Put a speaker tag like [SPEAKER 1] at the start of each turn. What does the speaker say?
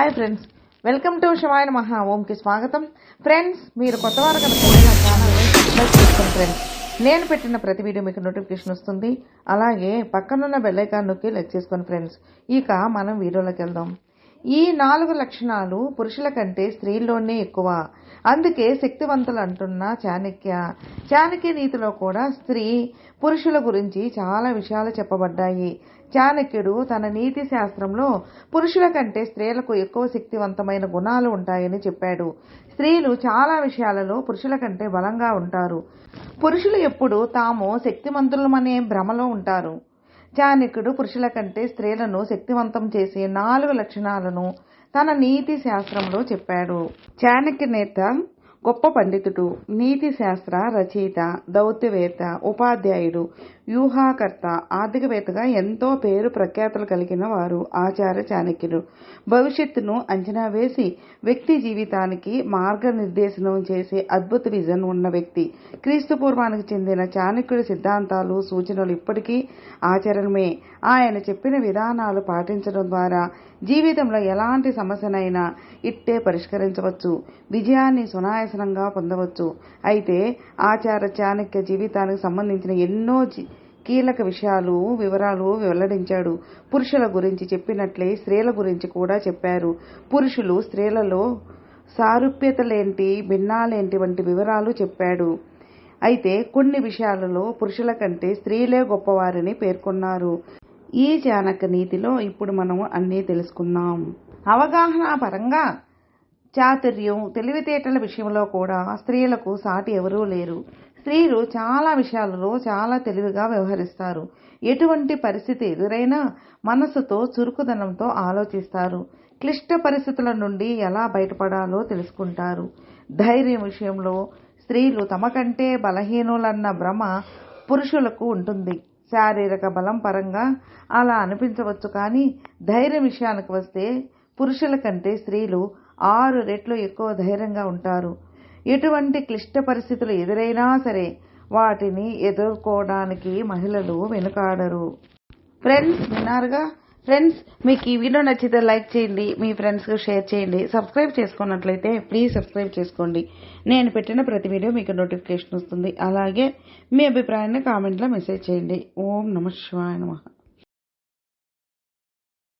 [SPEAKER 1] Hi friends welcome to Shivayana మహా ఓంకి స్వాగతం ఫ్రెండ్స్ మీరు కొత్త వారు కనుక నా ఛానల్ని సబ్స్క్రైబ్ చేసుకోండి ఫ్రెండ్స్ నేను పెట్టిన ప్రతి వీడియో మీకు నోటిఫికేషన్ వస్తుంది. అలాగే పక్కనున్న బెల్లైకాన్ నొక్కి లైక్ చేసుకోండి ఫ్రెండ్స్ ఇక మనం వీడియోలోకి వెళ్దాం. ఈ నాలుగు లక్షణాలు పురుషుల కంటే స్త్రీల్లోనే ఎక్కువ. అందుకే శక్తివంతులు అంటున్న చాణక్య. చాణక్య నీతిలో కూడా స్త్రీ పురుషుల గురించి చాలా విషయాలు చెప్పబడ్డాయి. చాణక్యుడు తన నీతి శాస్త్రంలో పురుషుల కంటే స్త్రీలకు ఎక్కువ శక్తివంతమైన గుణాలు ఉంటాయని చెప్పాడు. స్త్రీలు చాలా విషయాలలో పురుషుల కంటే బలంగా ఉంటారు. పురుషులు ఎప్పుడు తాము శక్తిమంతులమనే భ్రమలో ఉంటారు. చాణక్యుడు పురుషుల కంటే స్త్రీలను శక్తివంతం చేసే నాలుగు లక్షణాలను తన నీతి శాస్త్రంలో చెప్పాడు. చాణక్య నేత గొప్ప పండితుడు నీతి శాస్త్ర రచయిత దౌత్యవేత్త ఉపాధ్యాయుడు వ్యూహాకర్త ఆర్థికవేత్తగా ఎంతో పేరు ప్రఖ్యాతులు కలిగిన వారు ఆచార్య చాణక్యులు. భవిష్యత్తును అంచనా వేసి వ్యక్తి జీవితానికి మార్గనిర్దేశనం చేసే అద్భుత విజన్ ఉన్న వ్యక్తి. క్రీస్తు పూర్వానికి చెందిన చాణక్యుడి సిద్ధాంతాలు సూచనలు ఇప్పటికీ ఆచరణమే. ఆయన చెప్పిన విధానాలు పాటించడం ద్వారా జీవితంలో ఎలాంటి సమస్యనైనా ఇట్టే పరిష్కరించవచ్చు. విజయాన్ని సునాయసనంగా పొందవచ్చు. అయితే ఆచార చాణక్య జీవితానికి సంబంధించిన ఎన్నో కీలక విషయాలు వివరాలు వెల్లడించాడు. పురుషుల గురించి చెప్పినట్లే స్త్రీల గురించి కూడా చెప్పారు. పురుషులు స్త్రీలలో సారూప్యతలేంటి భిన్నాలేంటి వంటి వివరాలు చెప్పాడు. అయితే కొన్ని విషయాలలో పురుషుల కంటే స్త్రీలే గొప్పవారని పేర్కొన్నారు. ఈ చాణక్య నీతిలో ఇప్పుడు మనం అన్నీ తెలుసుకుందాం. అవగాహన పరంగా చాతుర్యం తెలివితేటల విషయంలో కూడా స్త్రీలకు సాటి ఎవరూ లేరు. స్త్రీలు చాలా విషయాలలో చాలా తెలివిగా వ్యవహరిస్తారు. ఎటువంటి పరిస్థితి ఎదురైనా మనసుతో చురుకుదనంతో ఆలోచిస్తారు. క్లిష్ట పరిస్థితుల నుండి ఎలా బయటపడాలో తెలుసుకుంటారు. ధైర్యం విషయంలో స్త్రీలు తమ కంటే బలహీనులన్న భ్రమ పురుషులకు ఉంటుంది. శారీరక బలం పరంగా అలా అనిపించవచ్చు కానీ ధైర్యం విషయానికి వస్తే పురుషుల కంటే స్త్రీలు ఆరు రెట్లు ఎక్కువ ధైర్యంగా ఉంటారు. ఎటువంటి క్లిష్ట పరిస్థితులు ఎదురైనా సరే వాటిని ఎదుర్కోవడానికి మహిళలు వెనుకాడరు. ఫ్రెండ్స్ విన్నారుగా? ఫ్రెండ్స్ మీకు ఈ వీడియో నచ్చితే లైక్ చేయండి మీ ఫ్రెండ్స్కి షేర్ చేయండి సబ్స్క్రైబ్ చేసుకున్నట్లయితే ప్లీజ్ సబ్స్క్రైబ్ చేసుకోండి. నేను పెట్టిన ప్రతి వీడియో మీకు నోటిఫికేషన్ వస్తుంది. అలాగే మీ అభిప్రాయాన్ని కామెంట్లో మెసేజ్ చేయండి. ఓం నమ శివాయ నమ.